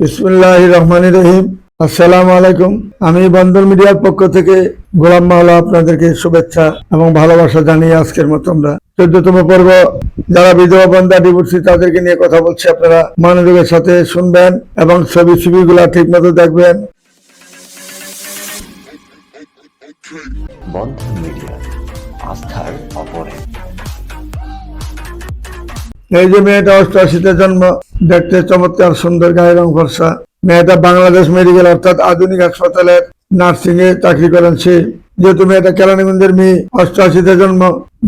বিসমুল্লাহ রহমান রহিম আসসালামু আলাইকুম আমি বন্দর মিডিয়ার পক্ষ থেকে গোলাম মাওলা আপনাদেরকে শুভেচ্ছা এবং ভালোবাসা জানিয়ে আজকের মতো আমরা চোদ্দতম পর্ব। যারা বিধবা বন্ধা ডিভোর্সি তাদেরকে নিয়ে কথা বলছি, আপনারা মনোযোগের সাথে শুনবেন এবং ছবি ছবিগুলা ঠিক মতো দেখবেন। বন্ধন মিডিয়া, আস্থার অপরে এই যে মেয়েটা অষ্টআশিতে জন্ম, দেখতে চমৎকার, সুন্দর গায়ে রং ফর্সা। মেয়েটা বাংলাদেশ মেডিকেল, অর্থাৎ আধুনিক হাসপাতালের নার্সিং এ চাকরি করেন সে। যেহেতু মেয়েটা কেরানীগঞ্জের মেয়ে, অষ্টআশিতে জন্ম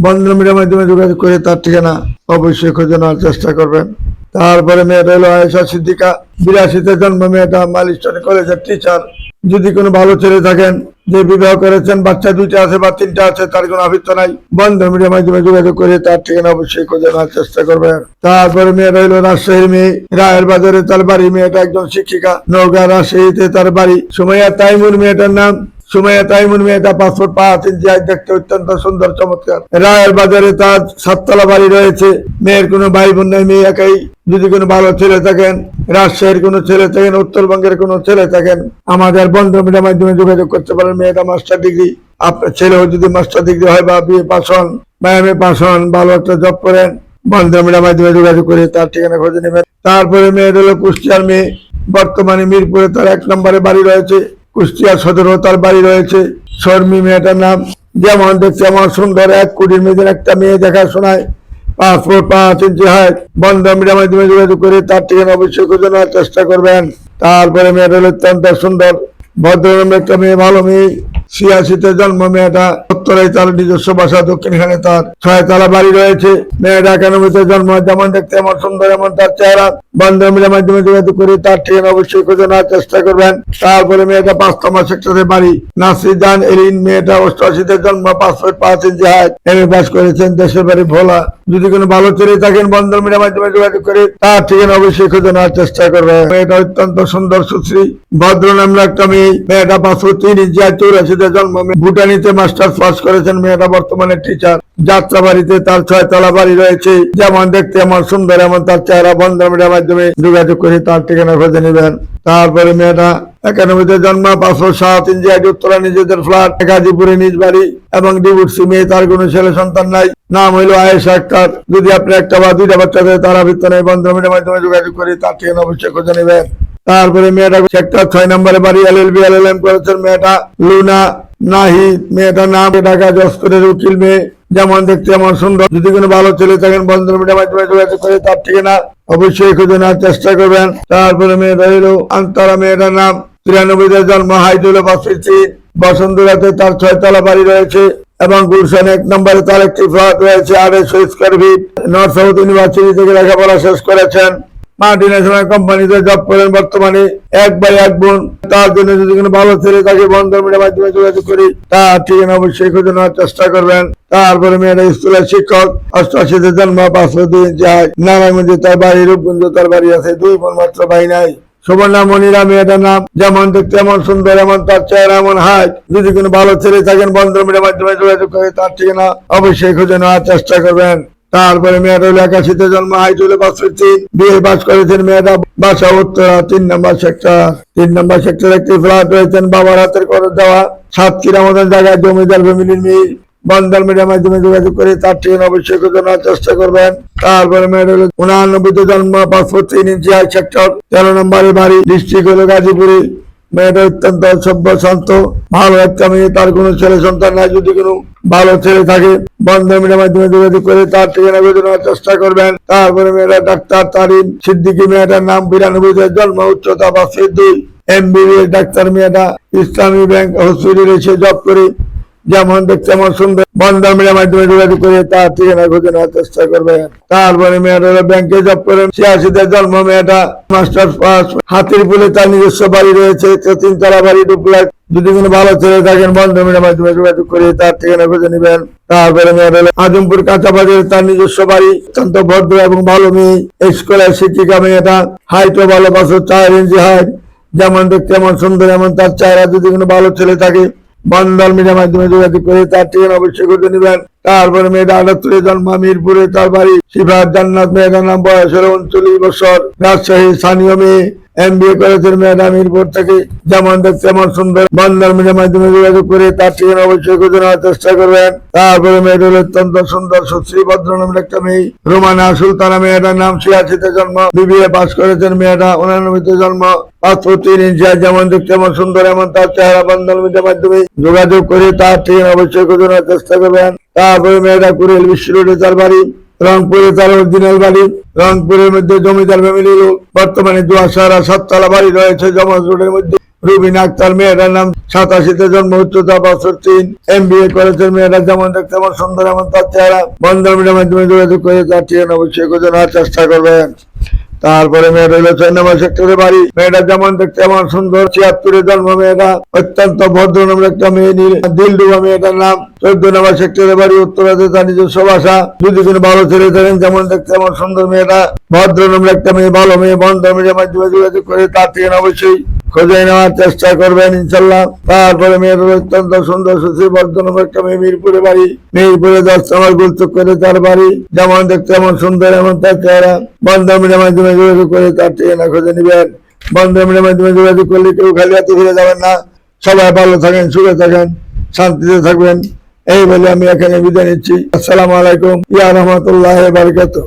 বন্ধন মিডিয়ার মাধ্যমে যোগাযোগ করে তার ঠিকানা অবশ্যই খুঁজে নেওয়ার চেষ্টা করবেন। তারপরে মেয়েটা হলো আয়েশা সিদ্দিকা। বিরাশিতে জন্ম, মেয়েটা মালিস্টনি কলেজের টিচার যদি কোনো ভালো ছেলে থাকেন যে বিবাহ করেছেন, বাচ্চা দুইটা আছে বা তিনটা আছে, তার কোনো আবৃত্ত নাই। বন্ধ মিডিয়ার মাধ্যমে যোগাযোগ করে তার ঠিকানা অবশ্যই খুঁজে নেওয়ার চেষ্টা করবে তারপরে মেয়ে রইল রাজশাহীর মেয়ে, রায়ের বাজারে তার বাড়ি মেয়েটা একজন শিক্ষিকা। নৌকা রাজশাহীতে তার বাড়ি। সুমাইয়া তাইমুর মেয়েটার নাম সুমাইয়া তাইমুর মেয়েটা পাসপোর্ট পাওয়াছেন যে দেখতে অত্যন্ত সুন্দর, চমৎকার। রায়ের বাজারে তার সাততলা বাড়ি রয়েছে। মেয়ের কোনো ভাই বোন নাই, মেয়ে একাই। যদি কোনো ভালো ছেলে থাকেন, রাজশাহীর কোনো ছেলে থাকেন, উত্তরবঙ্গের কোনো ছেলে থাকেন, আমাদের বন্ধ মিডিয়ার মাধ্যমে যোগাযোগ করতে পারেন। মেয়েটা মাস্টার ডিগ্রি আপনার ছেলেও যদি মাস্টার ডিগ্রি হয় বা বিয়ে পাস হন বা এম এ পাস হন, ভালো একটা জব করেন, বন্ধ মিডিয়ার মাধ্যমে যোগাযোগ করে তার ঠিকানা খুঁজে নেবেন। তারপরে মেয়ের হলো কুষ্টিয়ার মেয়ে। বর্তমানে মিরপুরে তার এক নম্বরে বাড়ি রয়েছে। কুষ্টিয়া সদরও তার বাড়ি রয়েছে। শর্মী মেয়েটার নাম। যেমন দেখছি আমার সুন্দর এক কোটির মেয়েদের একটা মেয়ে দেখাশোনায় পাসপোর্ট পাঁচ ইঞ্চি হয় বন্ধ মিডিয়াম যোগাযোগ করে তার ঠিকানা অবশ্যই খুঁজে চেষ্টা করবেন। তারপরে মেয়েটা অত্যন্ত সুন্দর। ভদ্র একটা মেয়ে, ভালো মেয়ে। ছিয়াশিতে জন্ম, মেয়েটা উত্তরায় তার নিজস্ব বাসা, দক্ষিণখানে তার ছয়তলা বাড়ি রয়েছে। মেয়েটা একানব্বইতে জন্ম, যেমন দেখতে এমন সুন্দর, এমন তার চেহারা। বন্ধ মাধ্যমে যোগাযোগ করে তার ঠিকানা অবশ্যই খুঁজে নেওয়ার চেষ্টা করবেন। তারপরে মেয়েটা পাঁচতমা সেক্টরে বাড়ি, নাসির জান এলিন মেয়েটা অষ্টআশিতে জন্ম পাসপোর্ট পাঁচ ইঞ্চি হাইট এম পাস করেছেন, দেশের বাড়ি ভোলা। যদি কোনো ভালো ছেলে থাকেন বন্ধন মিডিয়ার মাধ্যমে যোগাযোগ করে তার ঠিকানা অবশ্যই খুঁজে নেওয়ার চেষ্টা করবেন। মেয়েটা অত্যন্ত সুন্দর, সুশ্রী, ভদ্র নামলা একটা মেয়ে। মেয়েটা পাসপোর্ট তিন ইঞ্চি আর চৌরাশিতে জন্ম ভুটানিতে মাস্টার্স পাস করেছেন মেয়েটা, বর্তমানে টিচার যাত্রাবাড়িতে তার ছয়তলা বাড়ি রয়েছে। যেমন দেখতে এমন সুন্দর, এমন তার চেহারা বন্ধ মিডিয়ার মাধ্যমে যোগাযোগ করে তার ঠিকানা খুঁজে নেবেন। তারপরে মেয়েটা, একানব্বইতে জন্ম, পাঁচশো সাত আগে উত্তরা নিজেদের ফ্ল্যাট গাজীপুরে নিজ বাড়ি এবং ডিভোর্সি মেয়ে, তার কোনো ছেলে সন্তান নাই। নাম হইল আয়েশা আক্তার। যদি আপনি একটা বা দুইটা বাচ্চা দেয়, তার আবৃত্ত বন্ধ মিডিয়ার মাধ্যমে যোগাযোগ করে তার ঠিকানা অবশ্যই খুঁজে নেবেন। তারপরে মেয়েটা সেক্টর ছয় নম্বরে বাড়ি এল L B L L M করেছেন মেয়েটা লুনা নাহিদ। মেয়েটার নাম ঢাকা জসকরের উকিল মেয়ে। যেমন দেখতে এমন সুন্দর। যদি কোনো ভালো ছেলে থাকেন বন্ধন মিডিয়ার মাধ্যমে যোগাযোগ করে তার অবশ্যই খুঁজে নেওয়ার চেষ্টা করবেন। তারপরে মেয়েটা হইল আন্তরা। মেয়েটার নাম তিরানব্বইতে জন্ম হাইটুল পাশে বসন্তরাতে তার ছয়তলা বাড়ি রয়েছে এবং গুলশান এক নম্বরে তার একটি ফ্ল্যাট রয়েছে, আড়াইশো square feet north south university থেকে লেখাপড়া শেষ করেছেন। মাল্টিন্যাশনাল কোম্পানিতে জব করেন বর্তমানে। এক ভাই, এক বোন, তার জন্য যদি কোনো ভালো ছেলে তাকে বন্ধন মিডিয়ার মাধ্যমে যোগাযোগ করি, তার ঠিকানা অবশ্যই খুঁজে নেওয়ার চেষ্টা করবেন। তারপরে মেয়েরা স্কুলের শিক্ষক, অষ্টআশিতে জন্ম পাঁচশো দুই যায়, নারায়ণগঞ্জে তার বাড়ি, রূপগঞ্জ তার বাড়ি আছে, দুই বোন মাত্র ভাই নাই। সুবর্ণা মনিরা মেয়েটার নাম, যেমন দেখতে এমন সুন্দর, এমন তার চেহারা, এমন হাইট যদি কোনো ভালো ছেলে থাকেন বন্ধন মিডিয়ার মাধ্যমে যোগাযোগ করে, তার ঠিকানা অবশ্যই খুঁজে নেওয়ার চেষ্টা করবেন। তারপরে মেয়েটা হলো একাশিতে জন্ম হাইট হলো তিন বিয়ে পাস করেছেন মেয়েটা বাসা উত্তরা, তিন নম্বর সেক্টর তিন নম্বর সেক্টর একটি ফ্ল্যাট রয়েছেন, বাবার হাতের করে দেওয়া। সাতক্ষীরা মতন জায়গায় জমিদার ফ্যামিলির মেয়ে বন্ধন মিডিয়ার মাধ্যমে যোগাযোগ করে তার ঠিকানা অবশ্যই খুঁজে চেষ্টা করবেন। তারপরে মেয়েটা হলো উনানব্বইতে জন্ম পাসপোর্ট তিন ইঞ্চি হাই সেক্টর তেরো নম্বরে বাড়ি ডিস্ট্রিক্ট হলো গাজীপুরে। মেয়েটা অত্যন্ত সভ্য শান্ত। ভালো একটা মেয়ে, তার কোনো ছেলে সন্তান নাই, যদি কোনো ভালো ছেলে থাকে বন্ধ মিডিয়ার মাধ্যমে যোগাযোগ করে তার ঠিকানা বেঁধে নেওয়ার চেষ্টা করবেন। তারপরে মেয়েরা ডাক্তার তারিম সিদ্দিকি মেয়েটার নাম বিরানব্বই জন্ম উচ্চতা বা দুই। এমবিবিএস ডাক্তার মেয়েটা ইসলামী ব্যাংক হসপিটালে সে জব করে। যেমন দেখতে এমন সুন্দর। বন্ধন মিডিয়ার মাধ্যমে যোগাযোগ করে তার ঠিকানা খুঁজে নেওয়ার চেষ্টা করবে। তারপরে মেয়েটা ব্যাংকে জব করেন ছিয়াশিতে জন্ম মেয়েটা। মাস্টার্স পাস হাতির পুলে তার নিজস্ব বাড়ি রয়েছে। তিনতলা বাড়ি ডুপ্লাক যদি কোনো ভালো ছেলে থাকেন বন্ধন মিডিয়ার মাধ্যমে যোগাযোগ করে তার ঠিকানা খুঁজে নেবেন। তারপরে হলো আজমপুর কাঁচা তার নিজস্ব বাড়ি। অত্যন্ত ভদ্র এবং ভালো মেয়ে। স্কুলের শিক্ষিকা মেয়েটা। হাইটও ভালো পাঁচশো চার ইঞ্চি হাইট যেমন দেখতে এমন সুন্দর, এমন তার চেহারা যদি কোনো ভালো ছেলে থাকে বন্ধন মিডিয়ার মাধ্যমে যোগাযোগ করে তার ঠিকানা অবশ্যই করে নেবেন। তারপরে মেয়েটা আটাত্তরে জন্ম মিরপুরে তার বাড়ি। শিবার জান্নাত মেয়েটার নাম বয়সের উনচল্লিশ বছর। রাজশাহী স্থানীয় মেয়ে এম বি এ করেছেন মেয়েটা মিরপুর থেকে যেমন দেখতে তেমন সুন্দর বন্ধন মিডিয়ার মাধ্যমে যোগাযোগ করে তার ঠিকানা অবশ্যই খুঁজে নেওয়ার চেষ্টা করবেন। তারপরে মেয়েটা হলো অত্যন্ত সুন্দর সুশ্রী ভদ্র নামের একটা মেয়ে, রোমানা সুলতানা মেয়েটার নাম ছিয়াশিতে জন্ম, বিবিএ পাস করেছেন মেয়েটা, উনানব্বইতে জন্ম। যোগাযোগ করে তার ঠিকানা অবশ্যই খুঁজে চেষ্টা করবেন। তারপরে মেয়েটা কুড়িল বিশ্ব রোডে তার বাড়ি। রংপুরে তার অরিজিনাল বাড়ি, রংপুরের মধ্যে জমিদার ফ্যামিলি লোক, বর্তমানে দুয়াশারা সাততলা বাড়ি রয়েছে জমাজ রোডের মধ্যে। রুবিন আক্তার মেয়েটার নাম সাতাশিতে জন্ম, উচ্চতা বছর তিন। এম বি এ করেছেন মেয়েটা যেমন দেখতে আমার সুন্দর, এমন তার চেহারা। বন্ধ মিডিয়ার মাধ্যমে যোগাযোগ করে তার ঠিকানা অবশ্যই চেষ্টা করবেন। তারপরে মেয়েটা হলো ছয় নম্বর সেক্টরে বাড়ি। মেয়েটা যেমন দেখতে এমন সুন্দর ছিয়াত্তরে জন্ম মেয়েটা, অত্যন্ত ভদ্র নামের একটা মেয়ে দিল ডুবা মেয়েটার নাম। চোদ্দ নম্বর সেক্টরে বাড়ি উত্তরাতে তার নিজস্ব বাসা যদি কোনো ভালো ছেলে থাকেন যেমন দেখতে এমন সুন্দর মেয়েটা। ভদ্র নামের একটা মেয়ে, ভালো মেয়ে, বন্ধ মেয়ে আমার যোগাযোগ করে তার থেকে অবশ্যই খোঁজে নেওয়ার চেষ্টা করবেন ইনশাল্লাহ তারপরে মেয়ের অত্যন্ত সুন্দর সুশ্রী বর্ধমান একটা মেয়ে মিরপুরে বাড়ি। মিরপুরে দশ নম্বর গুলচুক করে তার বাড়ি। যেমন দেখতে এমন সুন্দর, এমন তার চেহারা। বন্ধ মিডিয়ার মাধ্যমে যোগাযোগ করে তার ঠিকানা খুঁজে নেবেন। বন্ধ মিডিয়ার মাধ্যমে যোগাযোগ করলে কেউ খালি হাতে ফিরে যাবেন না। সবাই ভালো থাকেন, সুখে থাকেন, শান্তিতে থাকবেন। এই বলে আমি এখানে বিদায় নিচ্ছি। আসসালামু আলাইকুম। ইয়া রহমতুল্লাহ বারকাতুহ।